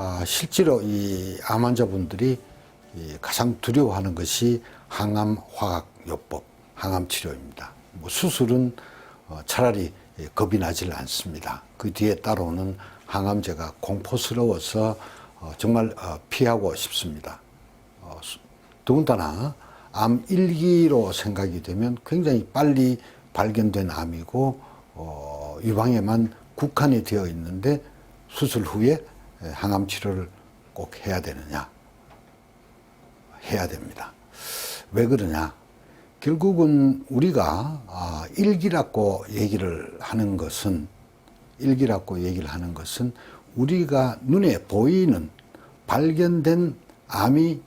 아, 실제로 이 암 환자분들이 이 가장 두려워하는 것이 항암 화학 요법, 항암 치료입니다. 뭐 수술은 어, 차라리 예, 겁이 나질 않습니다. 그 뒤에 따라오는 항암제가 공포스러워서 어, 정말 어, 피하고 싶습니다. 어, 수- 더군다나 암 1기로 생각이 되면 굉장히 빨리 발견된 암이고 어, 유방에만 국한이 되어 있는데 수술 후에 에, 항암 치료를 꼭 해야 되느냐? 해야 됩니다. 왜 그러냐? 결국은 우리가 아, 일기라고 얘기를 하는 것은 일기라고 얘기를 하는 것은 우리가 눈에 보이는 발견된 암이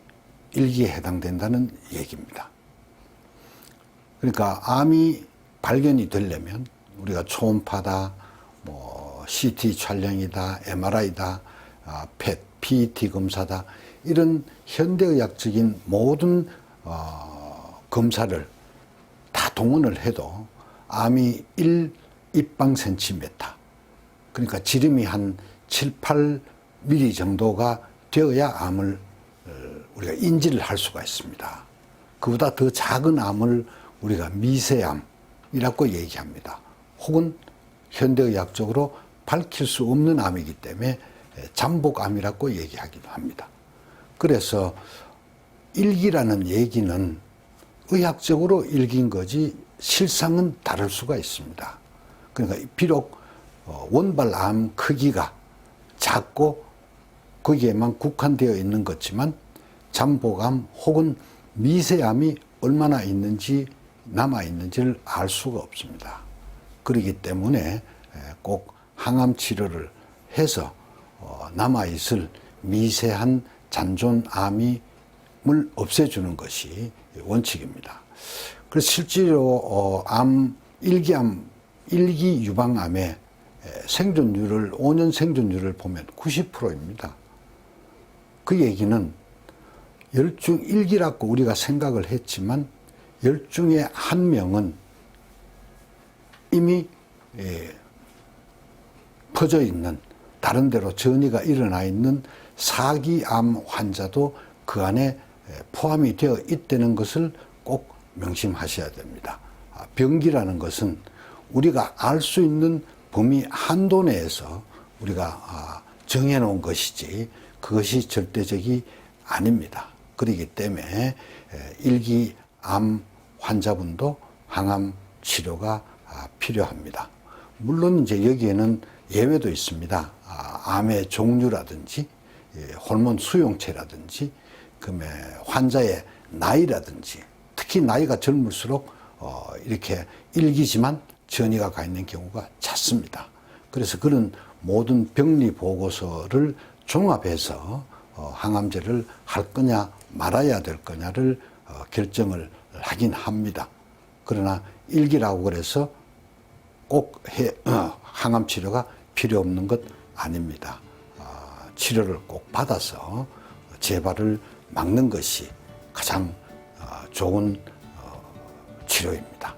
일기에 해당된다는 얘기입니다. 그러니까 암이 발견이 되려면 우리가 초음파다, 뭐 CT 촬영이다, MRI다, 아, 펫, PET 검사다 이런 현대의학적인 모든 어, 검사를 다 동원을 해도 암이 1 입방 센티메타 그러니까 지름이 한 7, 8mm 정도가 되어야 암을 어, 우리가 인지를 할 수가 있습니다. 그보다 더 작은 암을 우리가 미세암이라고 얘기합니다. 혹은 현대의학적으로 밝힐 수 없는 암이기 때문에 잠복암이라고 얘기하기도 합니다. 그래서 일기라는 얘기는 의학적으로 일기인 거지 실상은 다를 수가 있습니다. 그러니까 비록 어, 원발암 크기가 작고 거기에만 국한되어 있는 것지만 잠복암 혹은 미세암이 얼마나 있는지 남아 있는지를 알 수가 없습니다. 그렇기 때문에 에, 꼭 항암 치료를 해서 어, 남아 있을 미세한 잔존암이 을 없애주는 것이 원칙입니다. 그래서 실제로 어, 암 일기암 일기 유방암의 에, 생존율을 5년 생존율을 보면 90%입니다. 그 얘기는 열중 일기라고 우리가 생각을 했지만 열 중에 한 명은 이미 예, 퍼져 있는 다른 데로 전이가 일어나 있는 사기암 환자도 그 안에 예, 포함이 되어 있다는 것을 꼭 명심하셔야 됩니다. 아, 병기라는 것은 우리가 알 수 있는 범위 한도 내에서 우리가 아, 정해놓은 것이지 그것이 절대적이 아닙니다. 그렇기 때문에 에, 일기암 환자분도 항암 치료가 아, 필요합니다. 물론 이제 여기에는 예외도 있습니다. 아, 암의 종류라든지 예, 호르몬 수용체라든지 그다음에 환자의 나이라든지 특히 나이가 젊을수록 어, 이렇게 일기지만 전이가 가 있는 경우가 잦습니다. 그래서 그런 모든 병리 보고서를 종합해서 어, 항암제를 할 거냐 말아야 될 거냐를 어, 결정을 하긴 합니다. 그러나 일기라고 그래서 꼭 해, 어, 항암 치료가 필요 없는 것 아닙니다. 아, 치료를 꼭 받아서 재발을 막는 것이 가장 어, 좋은 어, 치료입니다.